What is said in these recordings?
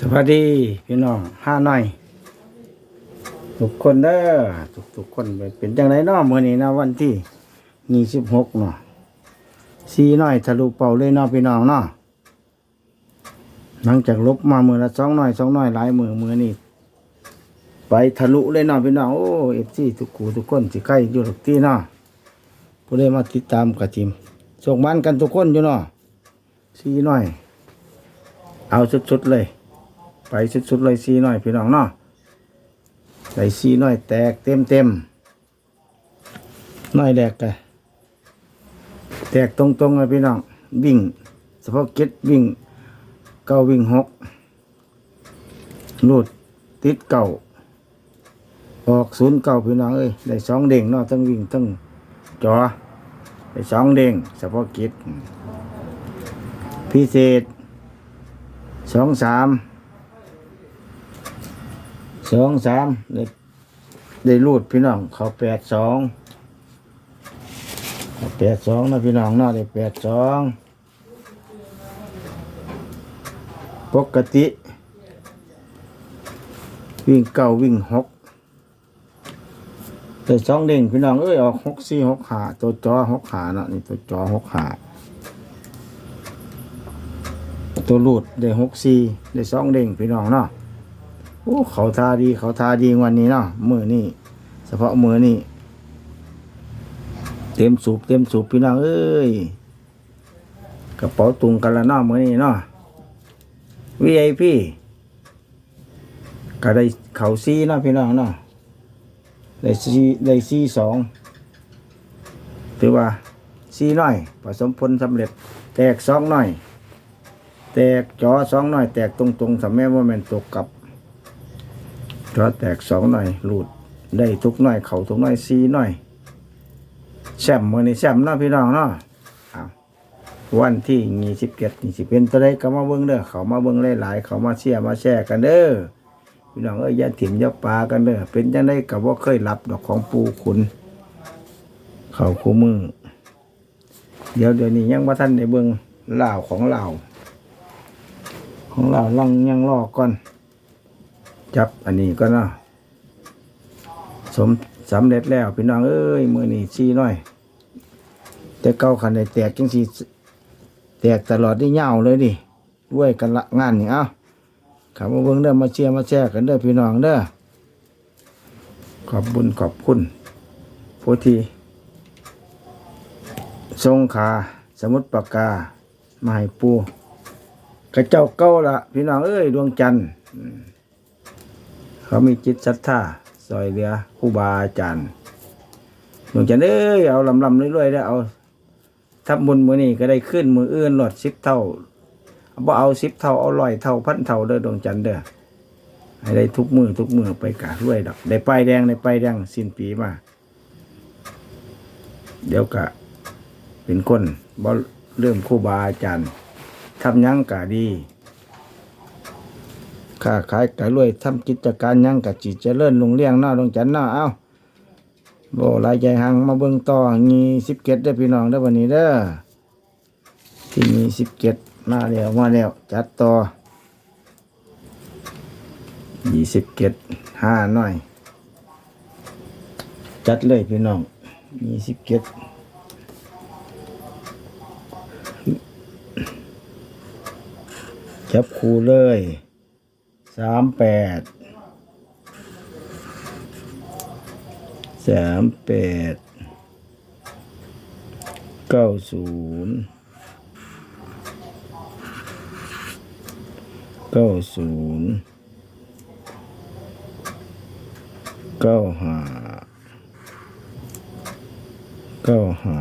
สวัสดีพี่น้องห้าหน่อย ทุกคนเด้อทุกทุกๆคนเป็นจังไรเนาะมื้อนี้นะวันที่ยี่สิบหกเนาะสี่หน่อยทะลุเป่าเลยเนาะพี่น้องเนาะหลังจากลบมามือละสองหน่อยสองหน่อยหลายมือมือนี่ไปทะลุเลยเนาะพี่น้องโอ้เอฟซีทุกคูทุกคนสิใกล้อยู่ทุกที่เนาะผู้ใดมาติดตามกับทีมส่งมันกันทุกคนอยู่เนาะสี่หน่อย เอาสุดๆเลย ไปสุดๆเลยซีหน่อยพี่น้องเนาะใส่ซีหน่อยแตกเต็มเต็มหน่อยแดกกันแตกตรงๆเลยพี่น้องวิ่งเฉพาะเก็ตวิ่งเก้าวิ่งหกรูดติดเก่าออกศูนย์เก่าพี่น้องเอ้ยได้สองเด้งเนาะทั้งวิ่งทั้งจอได้สองเด้งเฉพาะกิจพิเศษสองสาม สองสามได้ได้รูดพี่น้องเขาแปดสองเขาแปดสองนะพี่น้องเนาะได้แปดสองปกติ วิ่งเก้าวิ่งหกได้สองเด้งพี่น้องเอ้ยออกหกสี่หกหาตัวจอหกหาเนาะนี่ตัวจอหกหาตัวรูดได้หกสี่ได้สองเด้งพี่น้องเนาะ โอ้เขาทาดีเขาทาดีวันนี้เนาะมือนี่เฉพาะมือนี่เต็มสูบเต็มสูบพี่น้องเอ้ยกระเป๋าตุงกันละเนาะมือนี่เนาะ VIP ก็ได้เขาซีเนาะพี่น้องเนาะได้ซีได้ซีสองถือว่าซีน้อยผสมผลสำเร็จ แตกสองน้อย แตกจอสองน้อย แตกตรงๆสำแม่ว่ามันตกกับ จอแตกสองหน่อยหลุดได้ทุกหน่อยเขาทุกหน่อยซีหน่อยแชมป์มือนี่แชมป์เนาะพี่น้องเนาะวันที่ยี่สิบเจ็ดยี่สิบเป็นตัวใดก็มาเบิ้งเด้อเขามาเบิ้งหลายๆเขามาเชียร์มาแชร์กันเด้อพี่น้องเอ้ยยาถิ่มยาปลากันเด้อเป็นจังไดกับว่าเคยรับดอกของปูขุน เขาคู่มือเดี๋ยวเดี๋ยวนี้ยังว่าท่านในเบิ้งเหล่าของเหล่าของเหล่าลังยังรอก่อน จับอันนี้ก็เนาะสมสำเร็จแล้วพี่น้องเอ้ยมือนี่ซีน้อย แต่เก้าขันได้แตกจังสีแตกตลอดได้เงาเลยดิด้วยกันละงานนี่เอ้าขับมาเบิ่งเด้อมาเชียร์มาแชร์กันเด้อพี่น้องเด้อขอบบุญขอบคุณผู้ที่ทรงขาสมุดปากกาไม้ปูกระเจ้าเก้าละพี่น้องเอ้ยดวงจันทร์ เขามีจิตศรัทธาซอยเหลือครูบาอาจารย์หลวงจันเอ้ยเอาลำลำเรื่อยๆได้เอาทับบุญมือนี้ก็ได้ขึ้นมืออื่นหลอดสิบเท่าบ่เอาสิบเท่าเอาร้อยเท่าพันเท่าเด้อดวงจันทร์เด้อให้ได้ทุกมือทุกมือไปกะด้วยดอกได้ป้ายแดงได้ป้ายแดงสิ้นปีมาเดี๋ยวกะเป็นคนบ่เริ่มครูบาอาจารย์ทำยังกะดี ค้าขายกะรวยทำกิจการยังกะจิเจริญลุงเลี้ยงเนาะดวงจันทร์เนาะเอ้าโบลายใจหังมาเบิ่งต่องีสิบเกตได้พี่น้องได้วันนี้เด้อที่มีสิบเกตมาแล้วมาแล้วจัดต่อยี่สิบเกตห้าหน่อย จัดเลยพี่น้องยี่สิบเกตจับคู่เลย สามแปดสามแปดเก้าศูนย์เก้าศูนย์เก้าห้าเก้าห้า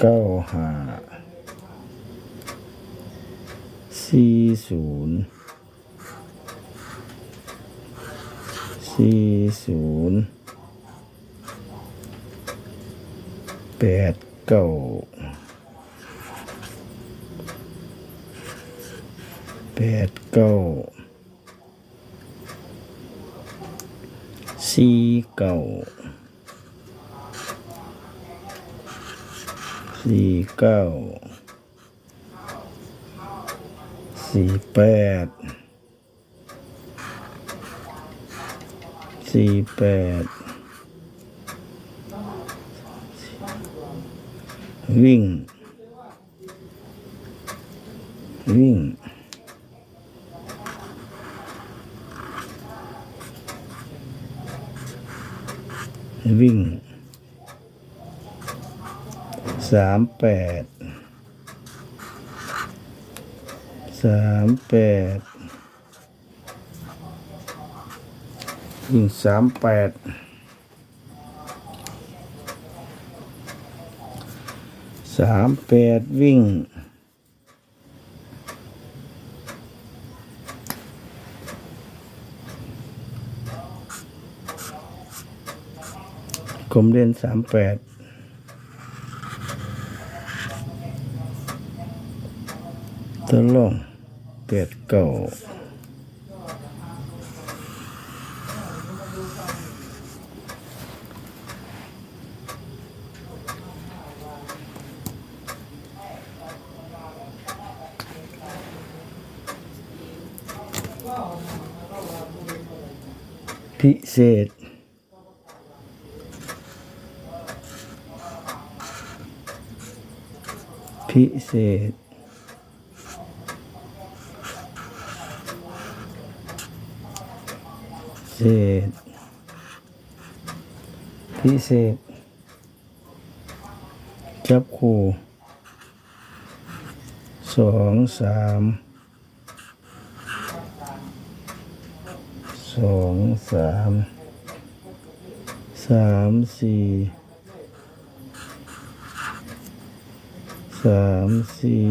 เก้าห้า สี่ศูนย์สี่ศูนย์แปดเก้าแปดเก้าสี่เก้าสี่เก้า สี่แปดสี่แปดวิ่ง วิ่งวิ่งสามแปด สามแปดวิ่งสามแปดสามแปดวิ่งกลมเด่นสามแปด ตัวลงเปียดเก่าพิเศษ พิเศษ เศษ พิเศษ จับคู่สองสามสองสามสามสี่สามสี่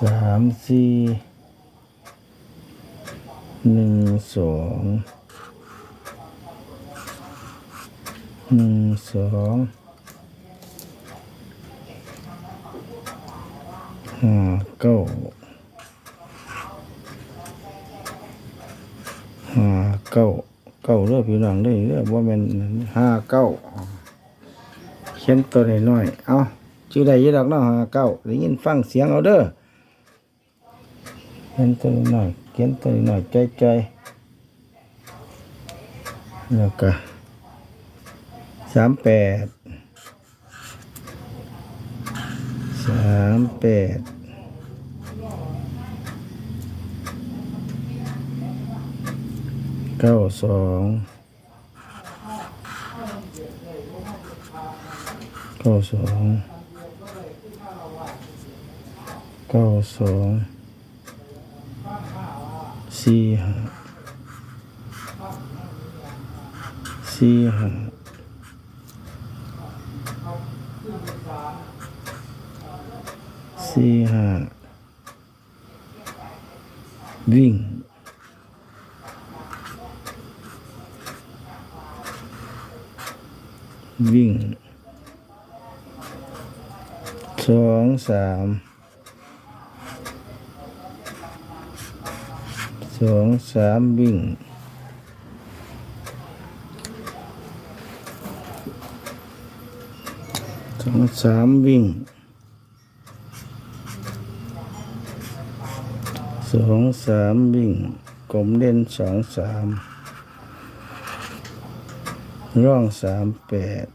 สามสี่ หนึ่งสองหนึ่งสองห้าเก้าห้าเก้าเก้าเลือผิวหนังได้เลือว่ามันห้าเก้าเขียนตัวหน้อยๆเอาชื่อใดยี่ดอกเนาะห้าเก้าได้ยินฟังเสียงเอาเด้อเขียนตัวน้อย ขียนตัวน้อยๆใจแล้วก็สามแปดสามแปดเก้าสองเก้าสองเก้าสอง สี่ห้าสี่ห้าสี่ห้าวิ่ง วิ่ง สองสามวิ่งสองสามวิ่งสองสามวิ่งกลมเล่นสองสามร่องสามแปด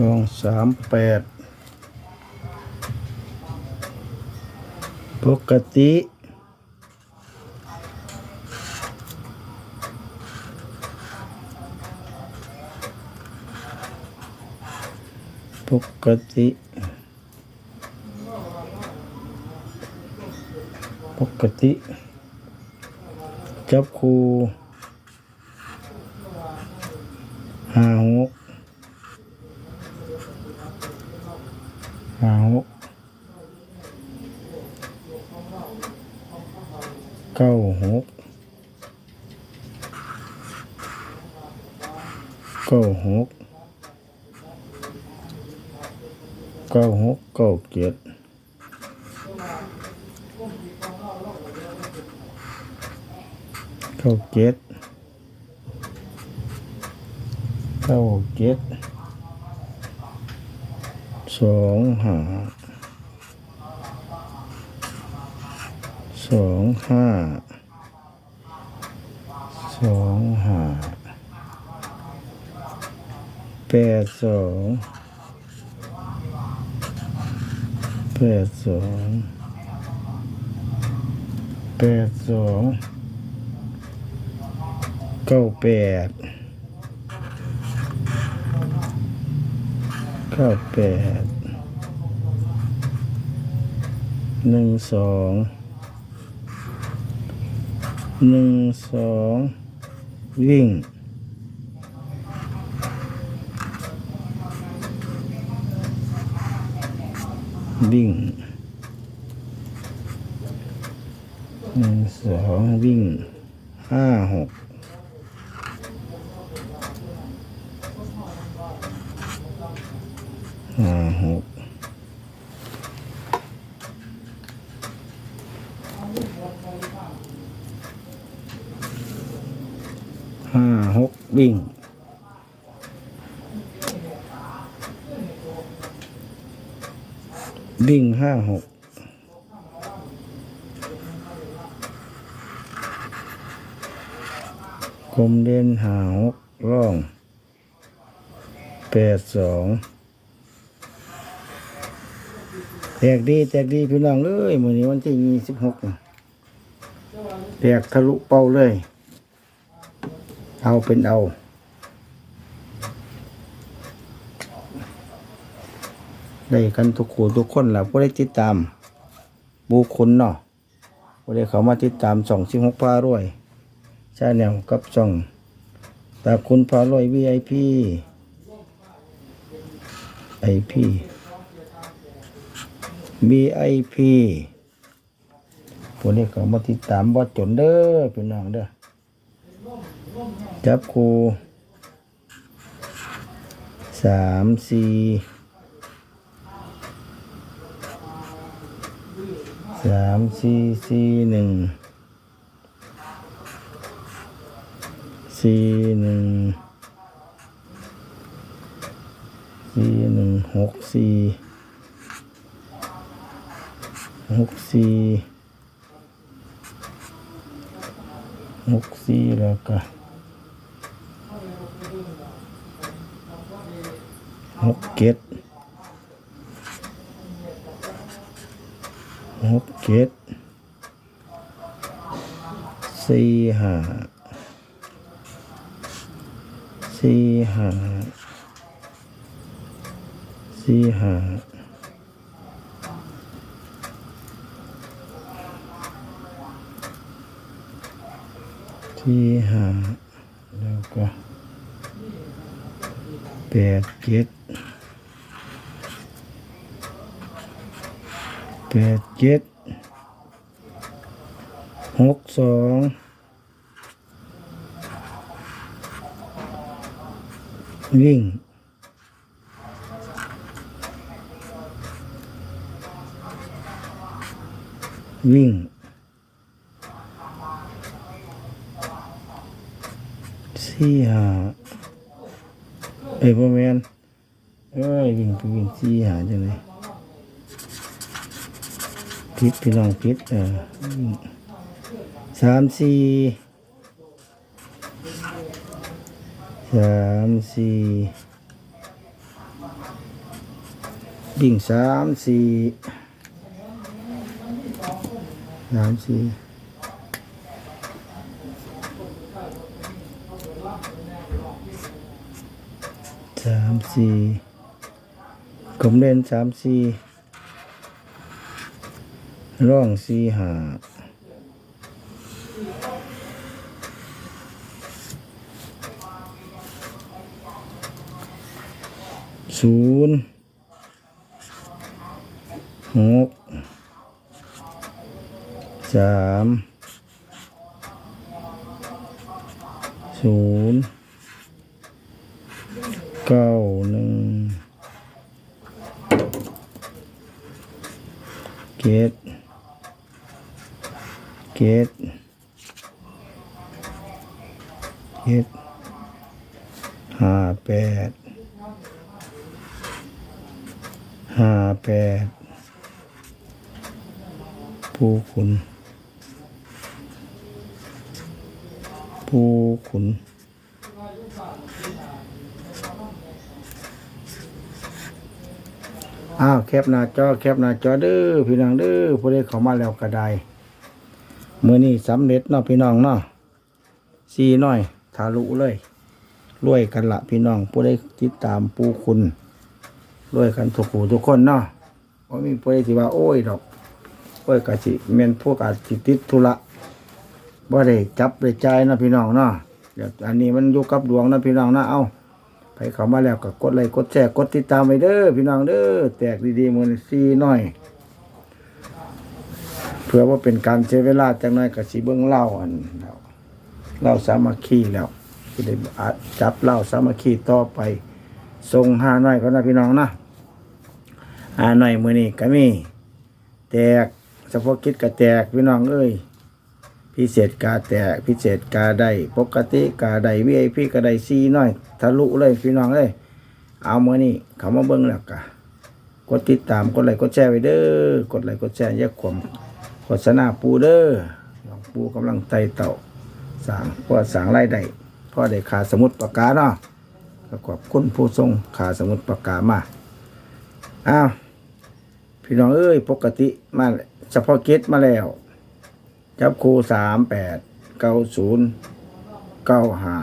ลองสามแปดปกติปกติปกติ จับคูห้าหกห้าหกเก้าหกเก้าหกเก้าหกเก้าเจ็ด เจ็ดเก้าเจ็ดสองห้าสองห้าสองห้าแปดสองแปดสองแปดสอง ก้าแปดเก้าแปดหนึ่งสองหนึ่งสองวิ่งวิ่งหนึ่งสองวิ่งห้าหก ห้าหกห้าหกวิ่งวิ่งห้าหกกลมเด่นหาหกร่องแปดสอง แตกดีแตกดีพี่น้องเอ้ยมือนี้วันที่ยี่สิบหกแตกทะลุเป้าเลย เอาเป็นเอา ได้กันทุกคู่ทุกคนแหละผู้ได้ติดตามบุคคลเนาะผู้ได้เขามาติดตามสองชิงหกพารวยชาแนวกับส่องตาคุณพารวย VIP ไอพี VIP ผู้นี้เขามาติดตามบอดจนเด้อพี่น้องเด้อจับคูสามสี่สามสี่สี่หนึ่งสี่หนึ่งสี่หนึ่งหกสี่ หกสี่หกสี่แล้วก็หกเจ็ดหกเจ็ดสี่ห้าสี่ห้าสี่ห้า สี่ห้าแล้วก็แปดเจ็ดแปดเจ็ดหกสองวิ่งวิ่ง สี่หาเอ้ยพ่อแมนเอ้ยวิ่งไปวิ่งสี่หาจังเลยพิษพี่น้องพิษเออสามสี่สามสี่ดิ่งสามสี่สามสี่ สามสี่ผมเล่นสามสี่ร่องสี่หาศูนย์หกสาม ศูนย์เก้าหนึ่งเจ็ดเกตเจ็ดห้าแปดห้าแปดผู้ขุน ผู้ขุน อ้าว แคปหน้าจอ แคปหน้าจอเด้อพี่น้องเด้อผู้ใดเข้ามาแล้วก็ได้มือนี้สำเร็จเนาะพี่น้องเนาะสีน้อยทะลุเลยรวยกันละพี่น้อง ผู้ใดติดตามปูคุณรวยกันทุกผู้ทุกคนเนาะบ่มีผู้ใดสิว่าโอ้ยดอกโอ้ยก็สิแม่นพวกอาจิติดธุระ บ่ได้จับได้จ่ายเนะพี่น้องเนาะเดี๋ยวอันนี้มันอยู่กับดวงนะพี่น้องนะเอาไปเข้ามาแล้วก็กดไลค์กดแชร์กดติดตามไปเด้อพี่น้องเด้อแตกดีๆมือซีหน่อย เพื่อว่าเป็นการเสียเวลาจังน้อยกับสีเบิ้องเล่าอันเราเล่าสามัคคีแล้วจะได้จับเล่าสามัคคีต่อไปทรงห้าหน้อยก็นะพี่น้องนะห้าหน้อยมือนี้ก็มี แตกเฉพาะกิจก็แตกพี่น้องเอ้ย พิเศษกาแตกพิเศษกาได้ปกติกาได้วีไอพีกาไดซีน้อย ทะลุเลยพี่น้องเลยเอามือนี่เขามาเบิ้งแล้วกะกดติดตามกดไลค์กดแชร์ไว้เด้อกดไลค์กดแชร์แยกควมโฆษณาปูเด้อน้องปูกำลังไต่เต่าสร้างเพื่อสร้างรายได้พ่อได้ขาสมุดปากกาเนาะก็ขอบคุณผู้ทรงขาสมุดปากกามาอ้าวพี่น้องเอ้ยปกติมาเฉพาะเกิจมาแล้ว จับคู่สามแปดเก้าศูนย์เก้าหา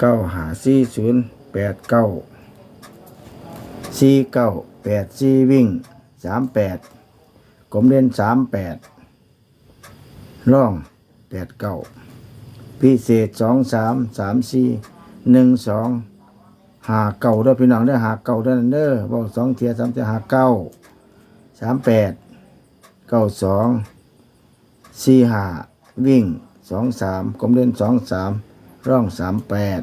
เก้าหาสี่ศูนย์แปดเก้าสี่เก้าแปดสี่วิ่งสามแปดกลมเล่นสามแปดร่องแปดเก้าพิเศษสองสามสามสี่หนึ่งสองหาเก่าเด้อพี่น้องเด้หาเก่าเด้อนั่นเด้อบอกสองเทียสามเทียหาเก้าสามแปดเก้าสอง สี่ห้าวิ่งสองสามกลมเล่นสองสามร่องสามแปด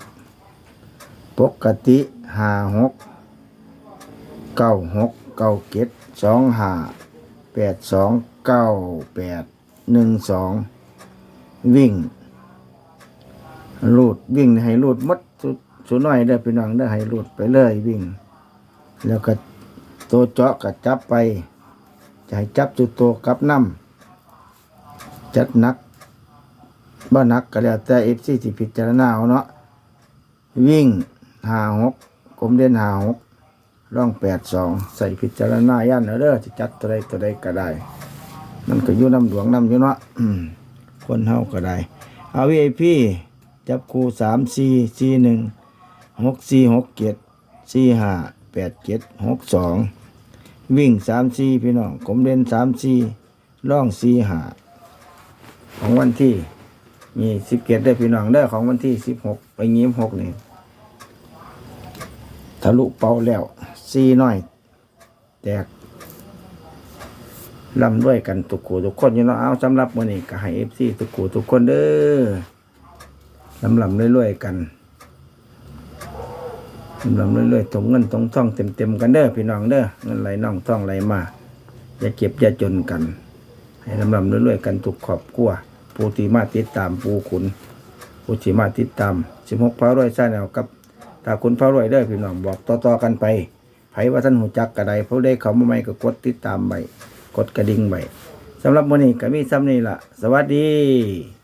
ปกติห้าหกเก้าหกเก้าเจ็ดสองห้าแปดสองเก้าแปดหนึ่งสองวิ่งลูดวิ่งให้ลูดมัดสุดสุดน้อยได้พี่น้องได้ให้ลูดไปเลยวิ่ง แล้วก็ตัวเจาะก็จับไปจะให้จับตัวโตวกับน้ำ จัดนักบ้านักก็แล้วแต่เอฟซีที่พิจารณาเอาเนาะวิ่งหาหกกลมเด่นหาหกร่องแปดสองใส่พิจารณาย่านเอาเด้อจะจัดตัวใดตัวใดก็ได้ มันก็ยู่น้ำหลวงน้ำยู่เนาะคนเฮาก็ได้เอาวีไอพีจับคู่สามสี่สี่หนึ่งหกสี่หกเจ็ดสี่ห้าแปดเจ็ดหกสองวิ่งสามสี่พี่น้องกลมเด่นสามสี่ร่องสี่ห้า ของวันที่มีสิบเกตได้พี่น้องได้อของวันที่สิบหกไปงี้หกนี่ทะลุเป่าแล้วซีน้อย แตกลำด้วยกันทุกขู่ทุกคนอยู่เนาะเอาสำหรับวันนี้ก็ให้เอฟซีทุกขู่ทุกคนเด้อลำลำเรื่อยๆกันลำลำเรื่อยๆตรงเงินตรงทองเต็มๆกันเด้อพี่น้องเด้อเงินไหลน่องทองไหลมาอย่าเก็บอย่าจนกัน ให้ลำลำเรื่อยๆกันทุกขอบกลัว ผู้ที่มาติดตามปูขุนผู้ที่มาติดตามสิบหกพระรวยซาแนวกับตาคุณพระรวยเด้อพี่น้องบอกต่อๆกันไปไผว่าท่านหูจักกระไดเพราะได้เขามาใหม่ก็กดติดตามไปกดกระดิ่งไปสำหรับวันนี้ก็มีซ้ำนี่ละสวัสดี